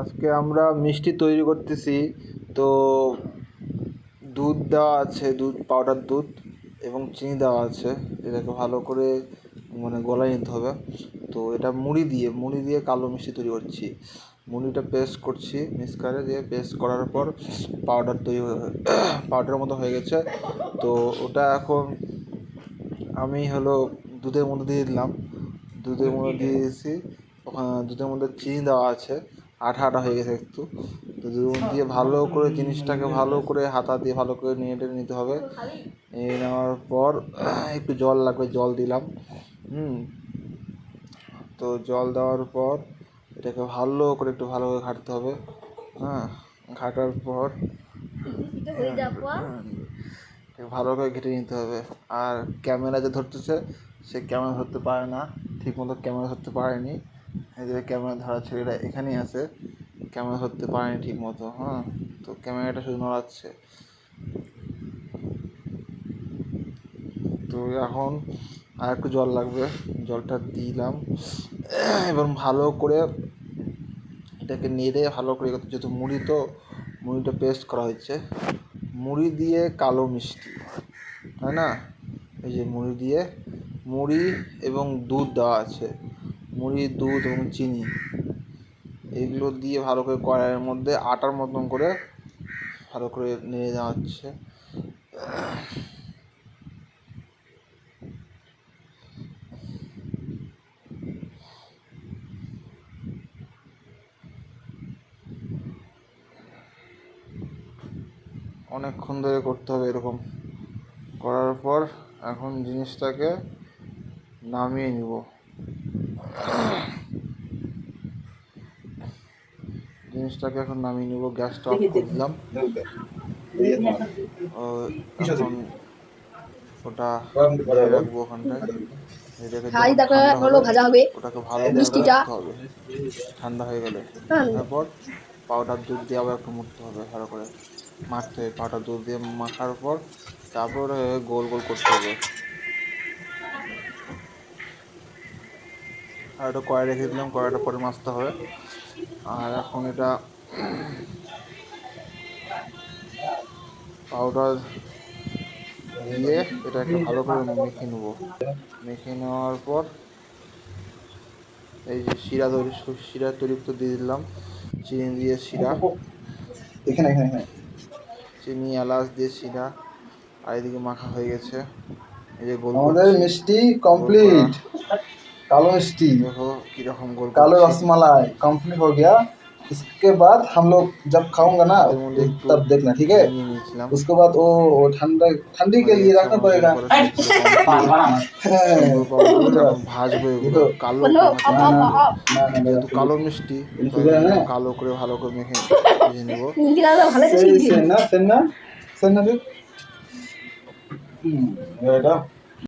আজকে আমরা মিষ্টি তৈরি করতেছি। তো দুধ দেওয়া আছে, দুধ পাউডার দুধ এবং চিনি দেওয়া আছে। এটাকে ভালো করে মানে গলায় নিতে হবে। তো এটা মুড়ি দিয়ে মুড়ি দিয়ে কালো মিষ্টি তৈরি করছি। মুড়িটা পেস্ট করছি মিক্সকারে দিয়ে পেস্ট করার পর পাউডার তৈরি পাউডারের মতো হয়ে গেছে। তো ওটা এখন আমি হলো দুধের মধ্যে দিয়ে দিলাম। দুধের মধ্যে দিয়ে দিয়েছি। ওখানে দুধের মধ্যে চিনি দেওয়া আছে। আঠা আঠা হয়ে গেছে একটু। তো মধ্যে দিয়ে ভালো করে জিনিসটাকে ভালো করে হাতা দিয়ে ভালো করে নিয়ে টেনে নিতে হবে। নিয়ে নেওয়ার পর একটু জল লাগবে, জল দিলাম। হুম। তো জল দেওয়ার পর এটাকে ভালো করে একটু ভালো করে ঘাটতে হবে। হ্যাঁ ঘাটার পর ভালো করে ঘেটে নিতে হবে। আর ক্যামেরা যে ধরতেছে, সে ক্যামেরা ধরতে পারে না। ঠিক মতো ক্যামেরা ধরতে পারেনি। এই যে ক্যামেরা ধরা ছেলেটা এখানেই আছে। ক্যামেরা ধরতে পারেনি ঠিক মতো হ্যাঁ? তো ক্যামেরাটা শুধু নড়াচ্ছে। তো এখন আর একটু জল লাগবে, জলটা দিলাম। এবং ভালো করে এটাকে নেড়ে ভালো করে যেহেতু মুড়ি তো, মুড়িটা পেস্ট করা হয়েছে। মুড়ি দিয়ে কালো মিষ্টি, তাই না? এই যে মুড়ি দিয়ে মুড়ি এবং দুধ দেওয়া আছে। মুড়ি, দুধ এবং চিনি। এগুলো দিয়ে ভালো করে কড়াইয়ের মধ্যে আটার মতন করে ভালো করে নেড়ে দেওয়া হচ্ছে। অনেকক্ষণ ধরে করতে হবে এরকম। করার পর এখন জিনিসটাকে নামিয়ে নিব। জিনিসটাকে এখন নামিয়ে নিব গ্যাসটা অফ করে দিলাম এখন ওটা রাখব ওখানটায়। হাই দেখো হলো ভাজা হবে। ওটাকে ভালো মিষ্টিটা। হবে। ঠান্ডা হয়ে গেলে। হ্যাঁ। তারপর পাউডার দুধ দিয়ে আবার একটু মুড়তে হবে ভালো করে। মাখতে পাউডার দুধ দিয়ে মাখার পর তারপরে গোল গোল করতে হবে। আর এটা কড়াই রেখে দিলাম কড়াইটা পরে মাছতে হবে। আর এখন এটা পাউডার দিয়ে এটা একটা ভালো করে মেখে নেব। মেখে নেওয়ার পর এই যে শিরা তৈরি শিরা তৈরি তো দিয়ে দিলাম। চিনি দিয়ে শিরা। এখানে চিনি এলাচ দিয়ে শিরা। আর এদিকে মাখা হয়ে গেছে। এই যে গোল মিষ্টি কমপ্লিট कालो मिष्टी দেখো কিরকম গোল कालो করছি। रसमलाई कंप्लीट हो गया इसके बाद हम लोग जब खाऊंगा ना এর মধ্যে একটু तब देखना ठीक है নিয়ে নিয়েছিলাম उसके बाद वो वो ठंडा ठंडी के लिए रखना पड़ेगा হ্যাঁ, ভাজবো এগুলো দেখো। কালো বলো, করে আপ, আপ, মাখা। আপ। না না যেহেতু না কালো মিষ্টি এটা তো সুগার এগুলো হ্যাঁ? কালো করে ভালো করে মেখে ভেজে নেবো ইন্দিরা তো ভালো সেই ছিল সেনা সেনা সেনা রে হুম এটা